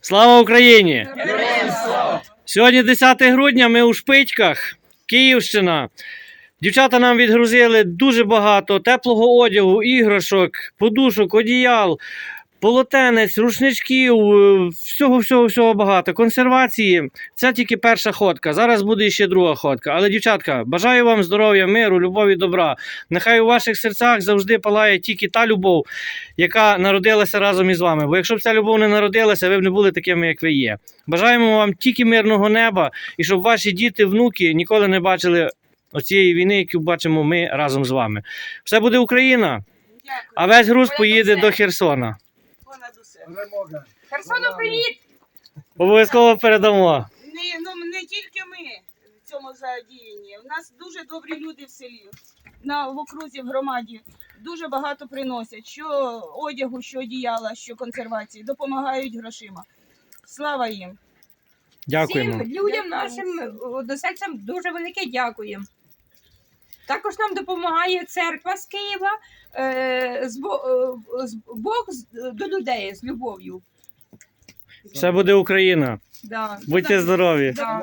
Слава Україні! Сьогодні 10 грудня, ми у Шпитьках, Київщина. Дівчата нам відгрузили дуже багато теплого одягу, іграшок, подушок, одіял, полотенець, рушничків, е, всього, всього, всього багато. Консервації. Це тільки перша ходка. Зараз буде ще друга ходка. Але, дівчатка, бажаю вам здоров'я, миру, любові, добра. Нехай у ваших серцях завжди палає тільки та любов, яка народилася разом із вами. Бо якщо б ця любов не народилася, ви б не були такими, як ви є. Бажаємо вам тільки мирного неба і щоб ваші діти, внуки ніколи не бачили оцієї війни, яку бачимо ми разом з вами. Все буде Україна, а весь груз поїде до Херсона. Перемога. Херсону, привіт! Обов'язково передамо. Не, ну, не тільки ми в цьому задіянні. У нас дуже добрі люди в селі, на, в окрузі, в громаді. Дуже багато приносять, що одягу, що одіяла, що консервації, допомагають грошима. Слава їм! Дякуємо. Всім людям нашим односельцям дуже велике дякуємо. Також нам допомагає церква з Києва, е, е, Бог з- до людей з любов'ю. Все буде Україна. Да. Будьте здорові. Да.